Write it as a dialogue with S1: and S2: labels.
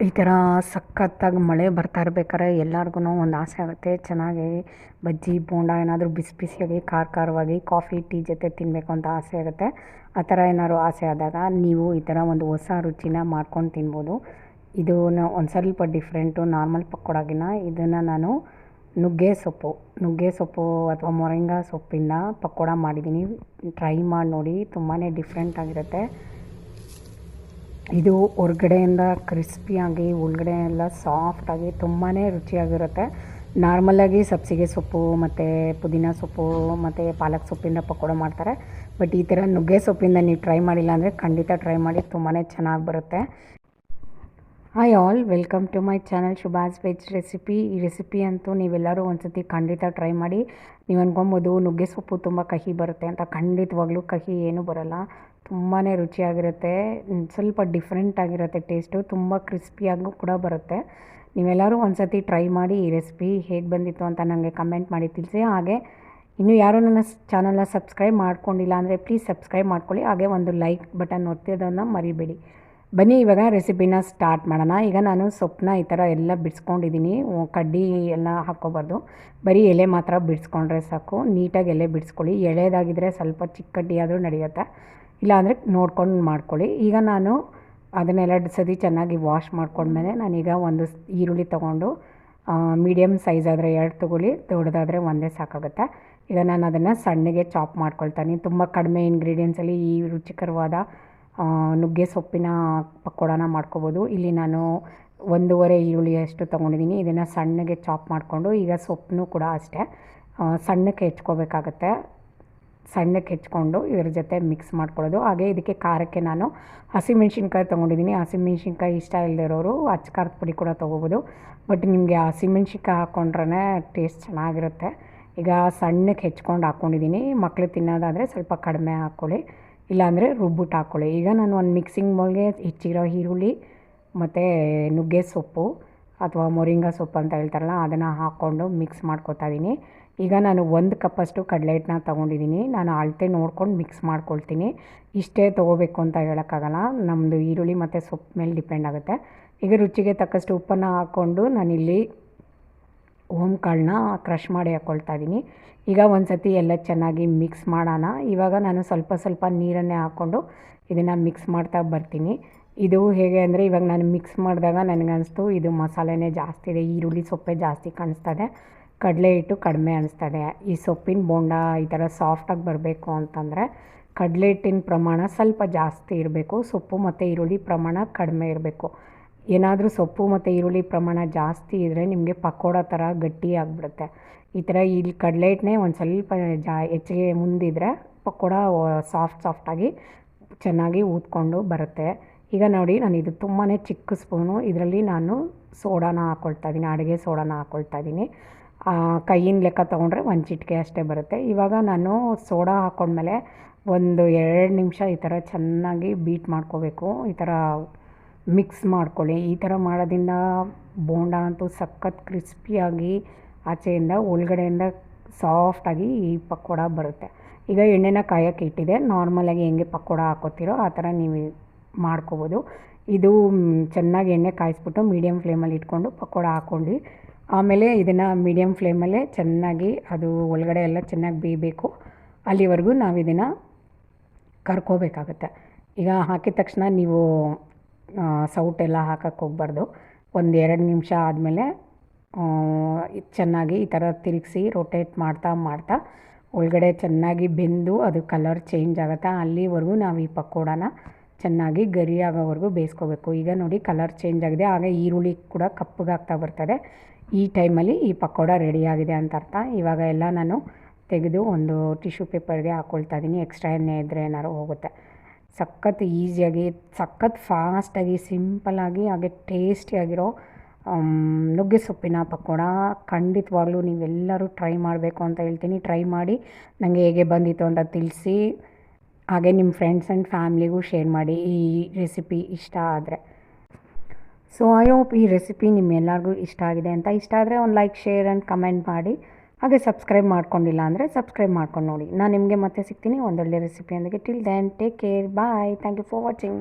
S1: ಈ ಥರ ಸಖತ್ತಾಗಿ ಮಳೆ ಬರ್ತಾ ಇರ್ಬೇಕಾದ್ರೆ ಎಲ್ಲರಿಗೂ ಒಂದು ಆಸೆ ಆಗುತ್ತೆ. ಚೆನ್ನಾಗಿ ಬಜ್ಜಿ, ಬೋಂಡ ಏನಾದರೂ ಬಿಸಿ ಬಿಸಿಯಾಗಿ ಖಾರ ಖಾರವಾಗಿ ಕಾಫಿ, ಟೀ ಜೊತೆ ತಿನ್ನಬೇಕು ಅಂತ ಆಸೆ ಆಗುತ್ತೆ. ಆ ಥರ ಏನಾದ್ರು ಆಸೆ ಆದಾಗ ನೀವು ಈ ಥರ ಒಂದು ಹೊಸ ರುಚಿನ ಮಾಡ್ಕೊಂಡು ತಿನ್ಬೋದು. ಇದು ಒಂದು ಸ್ವಲ್ಪ ಡಿಫ್ರೆಂಟು, ನಾರ್ಮಲ್ ಪಕೋಡಾಗಿನ ಇದನ್ನು ನಾನು ನುಗ್ಗೆ ಸೊಪ್ಪು ನುಗ್ಗೆ ಸೊಪ್ಪು ಅಥವಾ ಮೊರಿಂಗಾ ಸೊಪ್ಪಿಂದ ಪಕೋಡ ಮಾಡಿದ್ದೀನಿ. ಟ್ರೈ ಮಾಡಿ ನೋಡಿ ತುಂಬಾ ಡಿಫ್ರೆಂಟ್ ಆಗಿರುತ್ತೆ. ಇದು ಹೊರ್ಗಡೆಯಿಂದ ಕ್ರಿಸ್ಪಿಯಾಗಿ ಒಳಗಡೆ ಎಲ್ಲ ಸಾಫ್ಟಾಗಿ ತುಂಬಾ ರುಚಿಯಾಗಿರುತ್ತೆ. ನಾರ್ಮಲಾಗಿ ಸಬ್ಸಿಗೆ ಸೊಪ್ಪು ಮತ್ತು ಪುದೀನ ಸೊಪ್ಪು ಮತ್ತು ಪಾಲಕ್ ಸೊಪ್ಪಿಂದ ಪಕೋಡ ಮಾಡ್ತಾರೆ. ಬಟ್ ಈ ಥರ ನುಗ್ಗೆ ಸೊಪ್ಪಿಂದ ನೀವು ಟ್ರೈ ಮಾಡಿಲ್ಲ ಅಂದರೆ ಖಂಡಿತ ಟ್ರೈ ಮಾಡಿ ತುಂಬಾ ಚೆನ್ನಾಗಿ ಬರುತ್ತೆ. Hi all welcome to my channel Shubhas veg recipe ಈ ರೆಸಿಪಿ ಅಂತೂ ನೀವೆಲ್ಲರೂ ಒಂದ್ಸತಿ ಖಂಡಿತ ಟ್ರೈ ಮಾಡಿ. ನೀವು ಅನ್ಕೊಬೋದು ನುಗ್ಗೆ ಸೊಪ್ಪು ತುಂಬ ಕಹಿ ಬರುತ್ತೆ ಅಂತ. ಖಂಡಿತವಾಗ್ಲೂ ಕಹಿ ಏನೂ ಬರೋಲ್ಲ. ತುಂಬಾ ರುಚಿಯಾಗಿರುತ್ತೆ. ಸ್ವಲ್ಪ ಡಿಫ್ರೆಂಟ್ ಆಗಿರುತ್ತೆ ಟೇಸ್ಟು ತುಂಬ ಕ್ರಿಸ್ಪಿಯಾಗೂ ಕೂಡ ಬರುತ್ತೆ. ನೀವೆಲ್ಲರೂ ಒಂದು ಸತಿ ಟ್ರೈ ಮಾಡಿ ಈ ರೆಸಿಪಿ ಹೇಗೆ ಬಂದಿತ್ತು ಅಂತ ನನಗೆ ಕಮೆಂಟ್ ಮಾಡಿ ತಿಳಿಸಿ. ಹಾಗೆ, ಇನ್ನೂ ಯಾರೂ ನನ್ನ ಚಾನಲ್ನ ಸಬ್ಸ್ಕ್ರೈಬ್ ಮಾಡ್ಕೊಂಡಿಲ್ಲ ಅಂದರೆ ಪ್ಲೀಸ್ ಸಬ್ಸ್ಕ್ರೈಬ್ ಮಾಡ್ಕೊಳ್ಳಿ. ಹಾಗೆ ಒಂದು ಲೈಕ್ ಬಟನ್ ಒತ್ತಿರೋದನ್ನು ಮರಿಬೇಡಿ. ಬನ್ನಿ, ಇವಾಗ ರೆಸಿಪಿನ ಸ್ಟಾರ್ಟ್ ಮಾಡೋಣ. ಈಗ ನಾನು ಸೊಪ್ಪನ್ನ ಈ ಥರ ಎಲ್ಲ ಬಿಡಿಸ್ಕೊಂಡಿದ್ದೀನಿ. ಕಡ್ಡಿ ಎಲ್ಲ ಹಾಕ್ಕೋಬಾರ್ದು. ಬರೀ ಎಲೆ ಮಾತ್ರ ಬಿಡಿಸ್ಕೊಂಡ್ರೆ ಸಾಕು. ನೀಟಾಗಿ ಎಲೆ ಬಿಡಿಸ್ಕೊಳ್ಳಿ. ಎಳೆದಾಗಿದ್ದರೆ ಸ್ವಲ್ಪ ಚಿಕ್ಕ ಕಡ್ಡಿ ಆದರೂ ನಡೆಯುತ್ತೆ? ಇಲ್ಲಾಂದರೆ ನೋಡ್ಕೊಂಡು ಮಾಡ್ಕೊಳ್ಳಿ. ಈಗ ನಾನು ಅದನ್ನೆಲ್ಲ ಸತಿ ಚೆನ್ನಾಗಿ ವಾಶ್ ಮಾಡ್ಕೊಂಡ್ಮೇಲೆ ನಾನೀಗ ಒಂದು ಈರುಳ್ಳಿ ತೊಗೊಂಡು ಮೀಡಿಯಮ್ ಸೈಜ್ ಆದರೆ ಎರಡು ತೊಗೊಳ್ಳಿ, ದೊಡ್ಡದಾದರೆ ಒಂದೇ ಸಾಕಾಗುತ್ತೆ. ಈಗ ನಾನು ಅದನ್ನು ಸಣ್ಣಗೆ ಚಾಪ್ ಮಾಡ್ಕೊಳ್ತೀನಿ. ತುಂಬ ಕಡಿಮೆ ಇಂಗ್ರೀಡಿಯೆಂಟ್ಸಲ್ಲಿ ಈ ರುಚಿಕರವಾದ ನುಗ್ಗೆ ಸೊಪ್ಪಿನ ಪಕೋಡನ ಮಾಡ್ಕೋಬೋದು. ಇಲ್ಲಿ ನಾನು ಒಂದೂವರೆ ಈರುಳ್ಳಿಯಷ್ಟು ತೊಗೊಂಡಿದ್ದೀನಿ. ಇದನ್ನು ಸಣ್ಣಗೆ ಚಾಪ್ ಮಾಡಿಕೊಂಡು ಈಗ ಸೊಪ್ಪನ್ನು ಕೂಡ ಅಷ್ಟೇ. ಸಣ್ಣಕ್ಕೆ ಹೆಚ್ಕೋಬೇಕಾಗತ್ತೆ. ಸಣ್ಣಕ್ಕೆ ಹೆಚ್ಕೊಂಡು ಇದ್ರ ಜೊತೆ ಮಿಕ್ಸ್ ಮಾಡ್ಕೊಳ್ಳೋದು. ಹಾಗೆ ಇದಕ್ಕೆ ಖಾರಕ್ಕೆ ನಾನು ಹಸಿಮೆಣ್ಸಿನ್ಕಾಯಿ ತೊಗೊಂಡಿದ್ದೀನಿ. ಹಸಿಮೆಣ್ಸಿನ್ಕಾಯಿ ಇಷ್ಟ ಇಲ್ಲದಿರೋರು ಅಚ್ಚ ಖಾರದ ಪುಡಿ ಕೂಡ ತೊಗೋಬೋದು. ಬಟ್ ನಿಮಗೆ ಹಸಿಮೆಣ್ಸಿನ್ಕಾಯಿ ಹಾಕ್ಕೊಂಡ್ರೆ ಟೇಸ್ಟ್ ಚೆನ್ನಾಗಿರುತ್ತೆ. ಈಗ ಸಣ್ಣಕ್ಕೆ ಹೆಚ್ಕೊಂಡು ಹಾಕ್ಕೊಂಡಿದ್ದೀನಿ ಮಕ್ಕಳು ತಿನ್ನೋದಾದರೆ ಸ್ವಲ್ಪ ಕಡಿಮೆ ಹಾಕ್ಕೊಳ್ಳಿ ಇಲ್ಲಾಂದರೆ ರುಬ್ಬಿಟ್ಟು ಹಾಕ್ಕೊಳ್ಳಿ ಈಗ ನಾನು ಒಂದು ಮಿಕ್ಸಿಂಗ್ ಬೌಲ್ಗೆ ಹೆಚ್ಚಿರೋ ಈರುಳ್ಳಿ ಮತ್ತು ನುಗ್ಗೆ ಸೊಪ್ಪು ಅಥವಾ ಮೊರಿಂಗ ಸೊಪ್ಪು ಅಂತ ಹೇಳ್ತಾರಲ್ಲ, ಅದನ್ನು ಹಾಕ್ಕೊಂಡು ಮಿಕ್ಸ್ ಮಾಡ್ಕೊತಾ ಇದ್ದೀನಿ ಈಗ ನಾನು ಒಂದು ಕಪ್ಪಷ್ಟು ಕಡಲೆ ಹಿಟ್ಟನ್ನ ತೊಗೊಂಡಿದ್ದೀನಿ. ನಾನು ಅಳತೆ ನೋಡ್ಕೊಂಡು ಮಿಕ್ಸ್ ಮಾಡ್ಕೊಳ್ತೀನಿ. ಇಷ್ಟೇ ತೊಗೋಬೇಕು ಅಂತ ಹೇಳೋಕ್ಕಾಗಲ್ಲ. ನಮ್ಮದು ಈರುಳ್ಳಿ ಮತ್ತು ಸೊಪ್ಪು ಮೇಲೆ ಡಿಪೆಂಡ್ ಆಗುತ್ತೆ. ಈಗ ರುಚಿಗೆ ತಕ್ಕಷ್ಟು ಉಪ್ಪನ್ನು ಹಾಕ್ಕೊಂಡು ನಾನಿಲ್ಲಿ ಓಮ್ ಕಾಳನ್ನ ಕ್ರಷ್ ಮಾಡಿ ಹಾಕ್ಕೊಳ್ತಾ ಇದ್ದೀನಿ. ಈಗ ಒಂದು ಸತಿ ಎಲ್ಲ ಚೆನ್ನಾಗಿ ಮಿಕ್ಸ್ ಮಾಡೋಣ. ಇವಾಗ ನಾನು ಸ್ವಲ್ಪ ಸ್ವಲ್ಪ ನೀರನ್ನೇ ಹಾಕ್ಕೊಂಡು ಇದನ್ನು ಮಿಕ್ಸ್ ಮಾಡ್ತಾ ಬರ್ತೀನಿ. ಇದು ಹೇಗೆ ಅಂದರೆ ಇವಾಗ ನಾನು ಮಿಕ್ಸ್ ಮಾಡಿದಾಗ ನನಗನ್ನಿಸ್ತು ಇದು ಮಸಾಲೆನೇ ಜಾಸ್ತಿ ಇದೆ, ಈರುಳ್ಳಿ ಸೊಪ್ಪೆ ಜಾಸ್ತಿ ಕಾಣಿಸ್ತದೆ ಕಡಲೆ ಹಿಟ್ಟು ಕಡಿಮೆ ಅನಿಸ್ತದೆ. ಈ ಸೊಪ್ಪಿನ ಬೋಂಡ ಈ ಥರ ಸಾಫ್ಟಾಗಿ ಬರಬೇಕು ಅಂತಂದರೆ ಕಡಲೆ ಹಿಟ್ಟಿನ ಪ್ರಮಾಣ ಸ್ವಲ್ಪ ಜಾಸ್ತಿ ಇರಬೇಕು. ಸೊಪ್ಪು ಮತ್ತು ಈರುಳ್ಳಿ ಪ್ರಮಾಣ ಕಡಿಮೆ ಇರಬೇಕು. ಏನಾದರೂ ಸೊಪ್ಪು ಮತ್ತು ಈರುಳ್ಳಿ ಪ್ರಮಾಣ ಜಾಸ್ತಿ ಇದ್ದರೆ ನಿಮಗೆ ಪಕೋಡ ಥರ ಗಟ್ಟಿ ಆಗಿಬಿಡುತ್ತೆ. ಈ ಥರ ಇಲ್ಲಿ ಕಡಲೆ ಹಿಟ್ಟನ್ನೇ ಒಂದು ಸ್ವಲ್ಪ ಜಾ ಹೆಚ್ಚಿಗೆ ಮುಂದಿದ್ರೆ ಪಕೋಡ ಸಾಫ್ಟ್ ಸಾಫ್ಟಾಗಿ ಚೆನ್ನಾಗಿ ಊದ್ಕೊಂಡು ಬರುತ್ತೆ. ಈಗ ನೋಡಿ ನಾನು ಇದು ತುಂಬಾ ಚಿಕ್ಕ ಸ್ಪೂನು ಇದರಲ್ಲಿ ನಾನು ಸೋಡಾನ ಹಾಕ್ಕೊಳ್ತಾ ಇದ್ದೀನಿ ಅಡುಗೆ ಸೋಡಾನ ಹಾಕ್ಕೊಳ್ತಾ ಇದ್ದೀನಿ ಕೈಯಿನ ಲೆಕ್ಕ ತೊಗೊಂಡ್ರೆ ಒಂದು ಚಿಟಿಕೆ ಅಷ್ಟೇ ಬರುತ್ತೆ. ಇವಾಗ ನಾನು ಸೋಡಾ ಹಾಕ್ಕೊಂಡ್ಮೇಲೆ ಒಂದು ಎರಡು ನಿಮಿಷ ಈ ಥರ ಚೆನ್ನಾಗಿ ಬೀಟ್ ಮಾಡ್ಕೋಬೇಕು. ಈ ಥರ ಮಿಕ್ಸ್ ಮಾಡ್ಕೊಳ್ಳಿ. ಈ ಥರ ಮಾಡೋದ್ರಿಂದ ಬೋಂಡ ಅಂತೂ ಸಖತ್ ಕ್ರಿಸ್ಪಿಯಾಗಿ ಆಚೆಯಿಂದ ಒಳಗಡೆಯಿಂದ ಸಾಫ್ಟಾಗಿ ಈ ಪಕೋಡ ಬರುತ್ತೆ. ಈಗ ಎಣ್ಣೆನ ಕಾಯೋಕ್ಕೆ ಇಟ್ಟಿದೆ. ನಾರ್ಮಲಾಗಿ ಹೆಂಗೆ ಪಕೋಡ ಹಾಕೋತಿರೋ ಆ ಥರ ನೀವು ಮಾಡ್ಕೋಬೋದು. ಇದು ಚೆನ್ನಾಗಿ ಎಣ್ಣೆ ಕಾಯಿಸ್ಬಿಟ್ಟು ಮೀಡಿಯಮ್ ಫ್ಲೇಮಲ್ಲಿ ಇಟ್ಕೊಂಡು ಪಕೋಡ ಹಾಕ್ಕೊಂಡು ಆಮೇಲೆ ಇದನ್ನು ಮೀಡಿಯಮ್ ಫ್ಲೇಮಲ್ಲೇ ಚೆನ್ನಾಗಿ ಅದು ಒಳಗಡೆ ಎಲ್ಲ ಚೆನ್ನಾಗಿ ಬೇಯಬೇಕು. ಅಲ್ಲಿವರೆಗೂ ನಾವು ಇದನ್ನು ಕರ್ಕೋಬೇಕಾಗತ್ತೆ. ಈಗ ಹಾಕಿದ ತಕ್ಷಣ ನೀವು ಸೌಟೆಲ್ಲ ಹಾಕಕ್ಕೆ ಹೋಗ್ಬಾರ್ದು. ಒಂದು ಎರಡು ನಿಮಿಷ ಆದಮೇಲೆ ಚೆನ್ನಾಗಿ ಈ ಥರ ತಿರುಗಿಸಿ ರೊಟೇಟ್ ಮಾಡ್ತಾ ಮಾಡ್ತಾ ಒಳಗಡೆ ಚೆನ್ನಾಗಿ ಬೆಂದು ಅದು ಕಲರ್ ಚೇಂಜ್ ಆಗುತ್ತೆ. ಅಲ್ಲಿವರೆಗೂ ನಾವು ಈ ಪಕೋಡನ ಚೆನ್ನಾಗಿ ಗರಿ ಆಗೋವರೆಗೂ ಬೇಯಿಸ್ಕೋಬೇಕು. ಈಗ ನೋಡಿ ಕಲರ್ ಚೇಂಜ್ ಆಗಿದೆ. ಆಗ ಈರುಳ್ಳಿ ಕೂಡ ಕಪ್ಪಗಾಗ್ತಾ ಬರ್ತದೆ. ಈ ಟೈಮಲ್ಲಿ ಈ ಪಕೋಡ ರೆಡಿಯಾಗಿದೆ ಅಂತ ಅರ್ಥ. ಇವಾಗ ಎಲ್ಲ ನಾನು ತೆಗೆದು ಒಂದು ಟಿಶ್ಯೂ ಪೇಪರ್ಗೆ ಹಾಕ್ಕೊಳ್ತಾ ಇದ್ದೀನಿ ಎಕ್ಸ್ಟ್ರಾ ಎಣ್ಣೆ ಇದ್ದರೆ ಏನಾದ್ರು ಹೋಗುತ್ತೆ. ಸಖತ್ ಈಸಿಯಾಗಿ ಸಖತ್ ಫಾಸ್ಟಾಗಿ ಸಿಂಪಲಾಗಿ ಹಾಗೆ ಟೇಸ್ಟಿಯಾಗಿರೋ ನುಗ್ಗೆ ಸೊಪ್ಪಿನ ಪಕೋಡ ಖಂಡಿತವಾಗ್ಲೂ ನೀವೆಲ್ಲರೂ ಟ್ರೈ ಮಾಡಬೇಕು ಅಂತ ಹೇಳ್ತೀನಿ. ಟ್ರೈ ಮಾಡಿ ನನಗೆ ಹೇಗೆ ಬಂದಿತ್ತು ಅಂತ ತಿಳಿಸಿ. ಹಾಗೆ ನಿಮ್ಮ ಫ್ರೆಂಡ್ಸ್ ಆ್ಯಂಡ್ ಫ್ಯಾಮ್ಲಿಗೂ ಶೇರ್ ಮಾಡಿ ಈ ರೆಸಿಪಿ ಇಷ್ಟ ಆದರೆ. ಸೊ ಐ ಹೋಪ್ ಈ ರೆಸಿಪಿ ನಿಮ್ಮೆಲ್ಲರಿಗೂ ಇಷ್ಟ ಆಗಿದೆ ಅಂತ. ಇಷ್ಟ ಆದರೆ ಒಂದು ಲೈಕ್ ಶೇರ್ ಆ್ಯಂಡ್ ಕಮೆಂಟ್ ಮಾಡಿ. ಹಾಗೆ ಸಬ್ಸ್ಕ್ರೈಬ್ ಮಾಡ್ಕೊಂಡಿಲ್ಲ ಅಂದರೆ ಸಬ್ಸ್ಕ್ರೈಬ್ ಮಾಡ್ಕೊಂಡು ನೋಡಿ. ನಾನು ನಿಮಗೆ ಮತ್ತೆ ಸಿಗ್ತೀನಿ ಒಂದೊಳ್ಳೆ ರೆಸಿಪಿಯೊಂದಿಗೆ till then take care bye thank you for watching